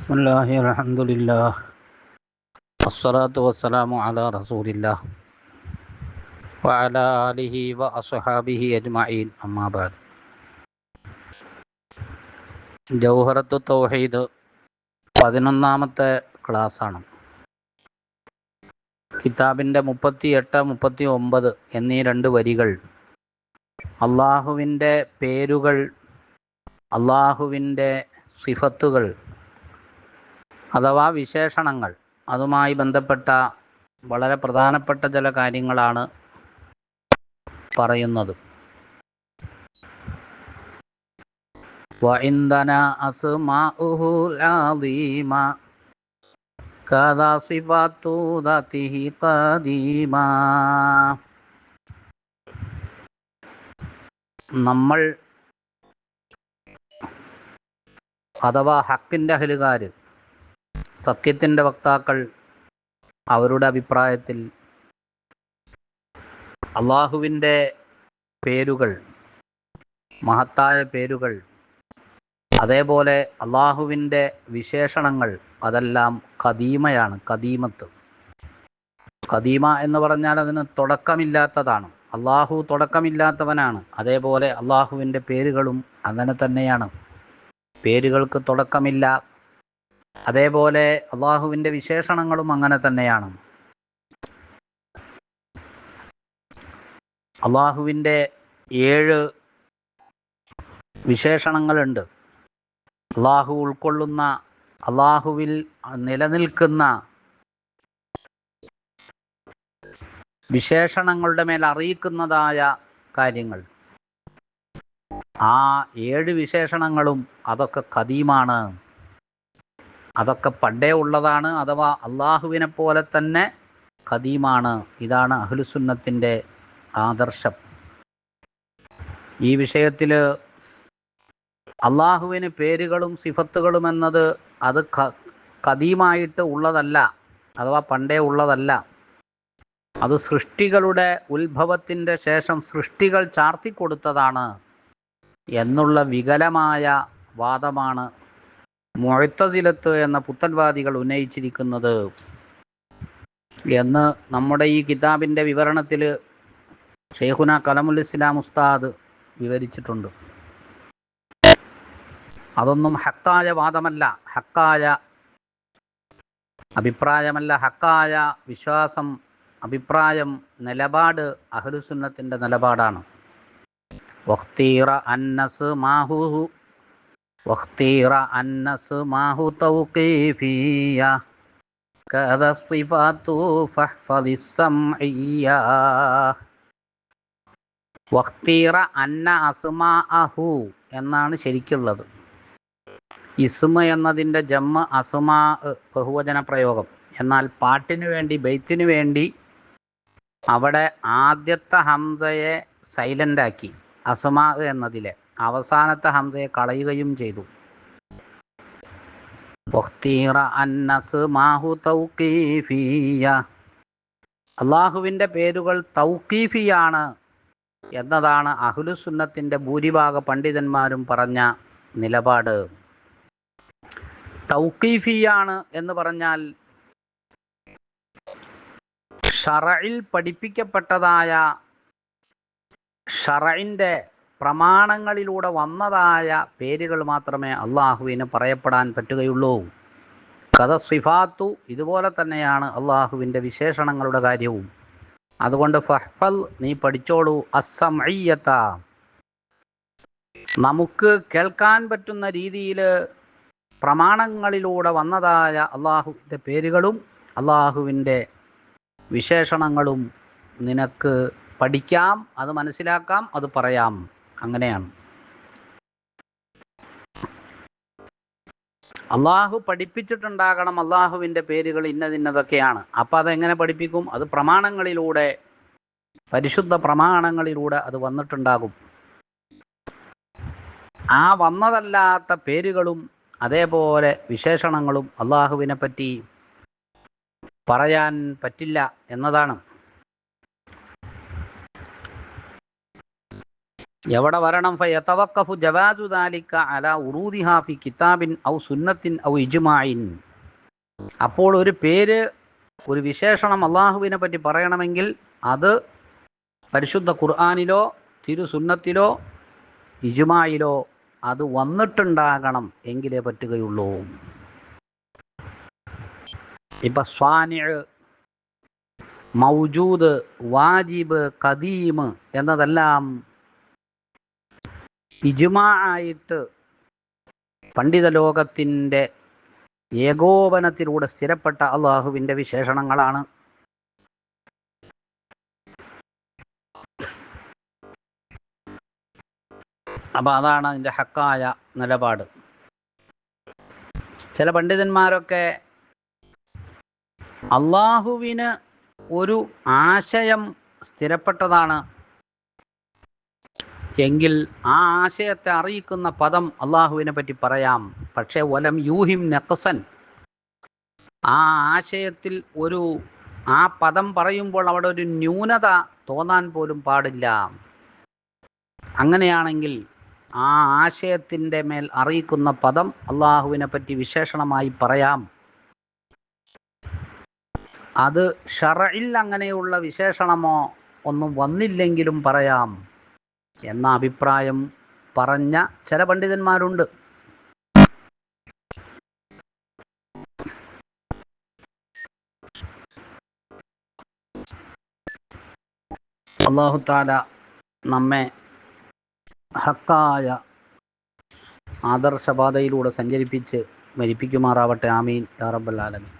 ബിസ്മില്ലാഹി അലഹമുല്ലാ അസ്സലാത്തു വസ്സലാമു ആലിഹി അജ്മഈൻ. ജൗഹറത്തു തൗഹീദ് പതിനൊന്നാമത്തെ ക്ലാസ്സാണ്. കിതാബിന്റെ മുപ്പത്തി എട്ട് മുപ്പത്തി ഒമ്പത് എന്നീ രണ്ട് വരികൾ അള്ളാഹുവിന്റെ പേരുകൾ അള്ളാഹുവിന്റെ സിഫത്തുകൾ അഥവാ വിശേഷണങ്ങൾ അതുമായി ബന്ധപ്പെട്ട വളരെ പ്രധാനപ്പെട്ട ചില കാര്യങ്ങളാണ് പറയുന്നത് وعندنا أسماؤه العظيمة كذا صفات ذاته قديما നമ്മൾ അഥവാ ഹക്കിൻ്റെ അഹലുകാർ സത്യത്തിന്റെ വക്താക്കൾ അവരുടെ അഭിപ്രായത്തിൽ അള്ളാഹുവിന്റെ പേരുകൾ മഹത്തായ പേരുകൾ അതേപോലെ അള്ളാഹുവിന്റെ വിശേഷണങ്ങൾ അതെല്ലാം കദീമയാണ് കദീമത്ത് കദീമ എന്ന് പറഞ്ഞാൽ അതിന് തുടക്കമില്ലാത്തതാണ്. അള്ളാഹു തുടക്കമില്ലാത്തവനാണ്. അതേപോലെ അള്ളാഹുവിന്റെ പേരുകളും അങ്ങനെ തന്നെയാണ്. പേരുകൾക്ക് തുടക്കമില്ല അതേപോലെ അള്ളാഹുവിന്റെ വിശേഷണങ്ങളും അങ്ങനെ തന്നെയാണ്. അള്ളാഹുവിന്റെ ഏഴ് വിശേഷണങ്ങളുണ്ട്. അള്ളാഹു ഉൾക്കൊള്ളുന്ന അള്ളാഹുവിൽ നിലനിൽക്കുന്ന വിശേഷണങ്ങളുടെ മേൽ അറിയിക്കുന്നതായ കാര്യങ്ങൾ. ആ ഏഴ് വിശേഷണങ്ങളും അതൊക്കെ കദീമാണ് അതൊക്കെ പണ്ടേ ഉള്ളതാണ് അഥവാ അള്ളാഹുവിനെ പോലെ തന്നെ ഖദീമാണ്. ഇതാണ് അഹ്ലുസുന്നത്തിന്റെ ആദർശം. ഈ വിഷയത്തിൽ അള്ളാഹുവിന് പേരുകളും സിഫത്തുകളും എന്നത് അത് കദീമായിട്ട് ഉള്ളതല്ല. അഥവാ പണ്ടേ ഉള്ളതല്ല. അത് സൃഷ്ടികളുടെ ഉത്ഭവത്തിന്റെ ശേഷം സൃഷ്ടികൾ ചാർത്തിക്കൊടുത്തതാണ് എന്നുള്ള വികലമായ വാദമാണ് മുഴത്തസിലത്ത് എന്ന പുത്തൻവാദികൾ ഉന്നയിച്ചിരിക്കുന്നത് എന്ന് നമ്മുടെ ഈ കിതാബിന്റെ വിവരണത്തിൽ ഷെയ്ഖുന കലമുൽ ഇസ്ലാം ഉസ്താദ് വിവരിച്ചിട്ടുണ്ട്. അതൊന്നും ഹക്കായ വാദമല്ല. ഹക്കായ അഭിപ്രായമല്ല. ഹക്കായ വിശ്വാസം അഭിപ്രായം നിലപാട് അഹ്ലുസുന്നത്തിന്റെ നിലപാടാണ്. വഖ്തീറ അന്നസ് മാഹുഹു واختير أن اسمه توقيفية كذا الصفات فاحفظ السمعية വക്തീറ അന്ന അസുമാ അഹു എന്നാണ് ശരിക്കുള്ളത് ഇസ്മ എന്നതിൻ്റെ ജമ്മ അസുമാ ബഹുവചന പ്രയോഗം എന്നാൽ പാട്ടിനു വേണ്ടി ബെയ്ത്തിനു വേണ്ടി അവിടെ ആദ്യത്തെ ഹംസയെ സൈലൻ്റാക്കി അസുമാ എന്നതിലെ അവസാനത്തെ ഹംസയെ കളയുകയും ചെയ്തു. അള്ളാഹുവിന്റെ പേരുകൾ തൗക്കീഫിയാണ് എന്നതാണ് അഹുലുസുന്നത്തിന്റെ ഭൂരിഭാഗ പണ്ഡിതന്മാരും പറഞ്ഞ നിലപാട്. തൗക്കീഫിയാണ് എന്ന് പറഞ്ഞാൽ ഷറയിൽ പഠിപ്പിക്കപ്പെട്ടതായ ഷറയിന്റെ പ്രമാണങ്ങളിലൂടെ വന്നതായ പേരുകൾ മാത്രമേ അള്ളാഹുവിന് പറയപ്പെടാൻ പറ്റുകയുള്ളൂ. കഥ സിഫാത്തു ഇതുപോലെ തന്നെയാണ് അള്ളാഹുവിന്റെ വിശേഷണങ്ങളുടെ കാര്യവും. അതുകൊണ്ട് ഫഹ്ഫൽ നീ പഠിച്ചോളൂ. അസമയ്യത്ത നമുക്ക് കേൾക്കാൻ പറ്റുന്ന രീതിയിൽ പ്രമാണങ്ങളിലൂടെ വന്നതായ അള്ളാഹുവിന്റെ പേരുകളും അള്ളാഹുവിന്റെ വിശേഷണങ്ങളും നിനക്ക് പഠിക്കാം അത് മനസ്സിലാക്കാം അത് പറയാം. അങ്ങനെയാണ്. അള്ളാഹു പഠിപ്പിച്ചിട്ടുണ്ടാകണം അള്ളാഹുവിന്റെ പേരുകൾ ഇന്നതിന്നതൊക്കെയാണ് അപ്പം അതെങ്ങനെ പഠിപ്പിക്കും? അത് പ്രമാണങ്ങളിലൂടെ പരിശുദ്ധ പ്രമാണങ്ങളിലൂടെ അത് വന്നിട്ടുണ്ടാകും. ആ വന്നതല്ലാത്ത പേരുകളും അതേപോലെ വിശേഷണങ്ങളും അള്ളാഹുവിനെ പറ്റി പറയാൻ പറ്റില്ല എന്നതാണ്. എവിടെ വരണം? ഫയതവക്കഫു ജവാസു ദാലിക അല ഉറൂദിഹ ഫി കിതാബിൻ ഔ സുന്നത്തിൻ ഔ ഇജ്മായിൻ അപ്പോൾ ഒരു പേര് ഒരു വിശേഷണം അള്ളാഹുവിനെ പറ്റി പറയണമെങ്കിൽ അത് പരിശുദ്ധ ഖുർആാനിലോ തിരുസുന്നത്തിലോ ഇജുമായിലോ അത് വന്നിട്ടുണ്ടാകണം എങ്കിലേ പറ്റുകയുള്ളൂ. ഇപ്പൊ സ്വാനി മൗജൂദ് വാജിബ് കദീം എന്നതെല്ലാം ഇജ്മാ ആയിട്ട് പണ്ഡിത ലോകത്തിന്റെ ഏകോപനത്തിലൂടെ സ്ഥിരപ്പെട്ട അള്ളാഹുവിന്റെ വിശേഷണങ്ങളാണ്. അപ്പം അതാണ് അതിന്റെ ഹക്കായ നിലപാട്. ചില പണ്ഡിതന്മാരൊക്കെ അള്ളാഹുവിന് ഒരു ആശയം സ്ഥിരപ്പെട്ടതാണ്. എങ്കിൽ ആ ആശയത്തെ അറിയിക്കുന്ന പദം അള്ളാഹുവിനെ പറ്റി പറയാം. പക്ഷേ ഒലം യൂഹിം നെക്കസൻ ആ ആശയത്തിൽ ഒരു ആ പദം പറയുമ്പോൾ അവിടെ ഒരു ന്യൂനത തോന്നാൻ പോലും പാടില്ല. അങ്ങനെയാണെങ്കിൽ ആ ആശയത്തിന്റെ മേൽ അറിയിക്കുന്ന പദം അള്ളാഹുവിനെ പറ്റി വിശേഷണമായി പറയാം. അത് ഷറയിൽ അങ്ങനെയുള്ള വിശേഷണമോ ഒന്നും വന്നില്ലെങ്കിലും പറയാം. എന്ന അഭിപ്രായം പറഞ്ഞ ചില പണ്ഡിതന്മാരുണ്ട്. അള്ളാഹുത്താല നമ്മെ ഹക്കായ ആദർശപാതയിലൂടെ സഞ്ചരിപ്പിച്ച് മരിപ്പിക്കുമാറാവട്ടെ. ആമീൻ. യാ റബ്ബൽ ആലമീൻ.